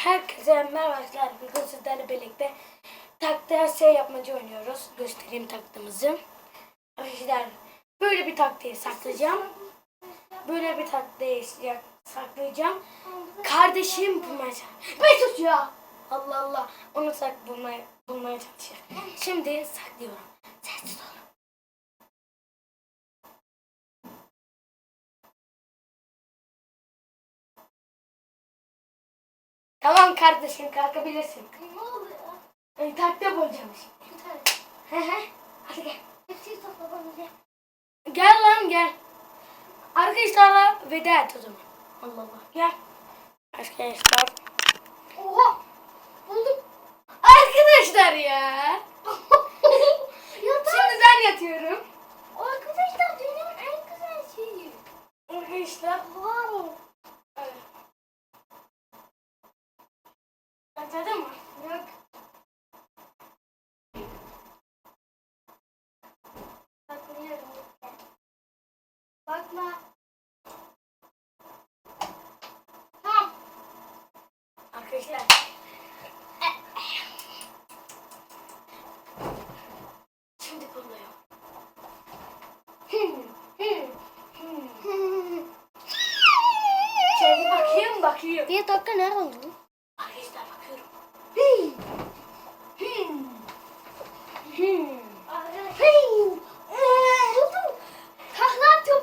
Herkese merhaba arkadaşlar. Bugün sizlerle birlikte taktiğe şey yapmacı oynuyoruz. Göstereyim taktığımızı. Arkadaşlar böyle bir taktiği saklayacağım. Böyle bir taktiği saklayacağım. Kardeşim bulmaya. Ben sus ya. Allah Allah. Onu sak bulmaya, bulmaya çalışıyor. Şimdi saklıyorum. Tamam kardeşim kalkabilirsin. Ne oluyor? E, taktiğe bulacağım şimdi. Bir tane. Hı hı. Hadi gel. Hepsini topla bana gel. Lan gel. Arkadaşlarla veda et o zaman. Allah Allah. Gel. Arkadaşlar. Oha! Buldum. Arkadaşlar ya. Şimdi ben yatıyorum. Arkadaşlar dünyanın en güzel şeyi. Arkadaşlar. Wow. Yatadın mı? Yok. Bakmıyorum. Bakma. Tamam. Arkadaşlar. Şimdi hmm. Şöyle bakayım bakayım. Bir dakika nerede oldu?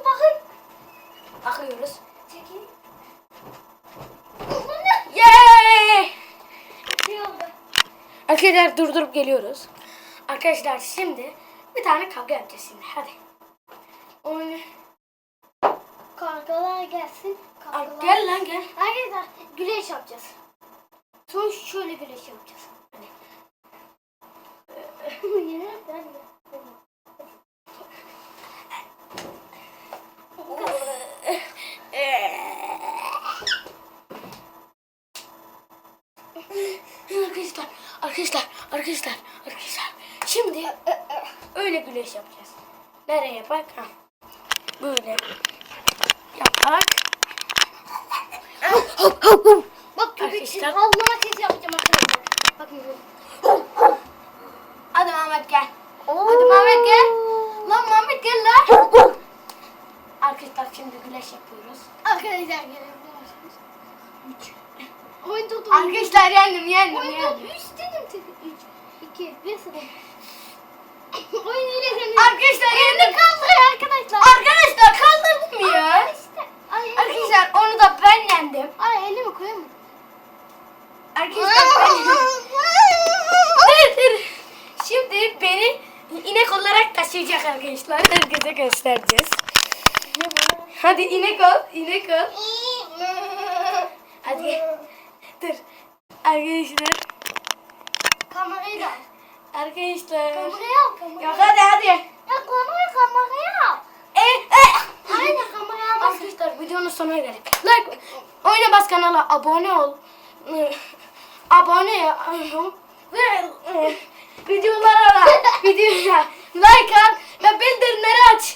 Bakın. Bakıyoruz. Çekil. Yay! Ne oldu? Arkadaşlar durdurup geliyoruz. Arkadaşlar şimdi bir tane kavga yapacağız şimdi. Hadi. Oyunu. Kargalar gelsin. Ay, Kargalar. gel lan gel. Arkadaşlar güreş yapacağız. Sonra şöyle güreş yapacağız. Arkadaşlar, arkadaşlar, arkadaşlar, arkadaşlar. Şimdi öyle güneş yapacağız. Nereye bak? Ha. Böyle yapak. Bak köpeksin. Arkadaşlar. Yapacağım arkadaşlar. Bakın böyle. Hadi Mehmet gel. Hadi Mehmet gel. Lan Mehmet gel lan. Arkadaşlar şimdi güneş yapıyoruz. Arkadaşlar gelebilir misiniz? Üç. Oyun tutun. Arkadaşlar yendim yendim Oyun yendim. Üç dedim tabii. Üç. İki. Bir sıra. Oyun senin. Arkadaşlar yendim. Kaldırıyor arkadaşlar. Arkadaşlar kaldırdım ya. İşte. Ay, ay, Arkadaşlar onu da ben yendim. Ay elimi koyamadım. Arkadaşlar ben Dur, dur. Şimdi beni inek taşıyacak arkadaşlar. Herkese göstereceğiz. Hadi inek ol, inek ol. Hadi. Dur. Arkadaşlar. Kamerayı da. Arkadaşlar. Kamerayı al kamerayı. Yok hadi hadi. Ya kamerayı kamerayı al. E, e. Aynen kamerayı al. Arkadaşlar videonun sonuna geldik. Like, oyuna bas kanala abone ol. Abone ve e, videolara videoya like at ve bildirimleri aç.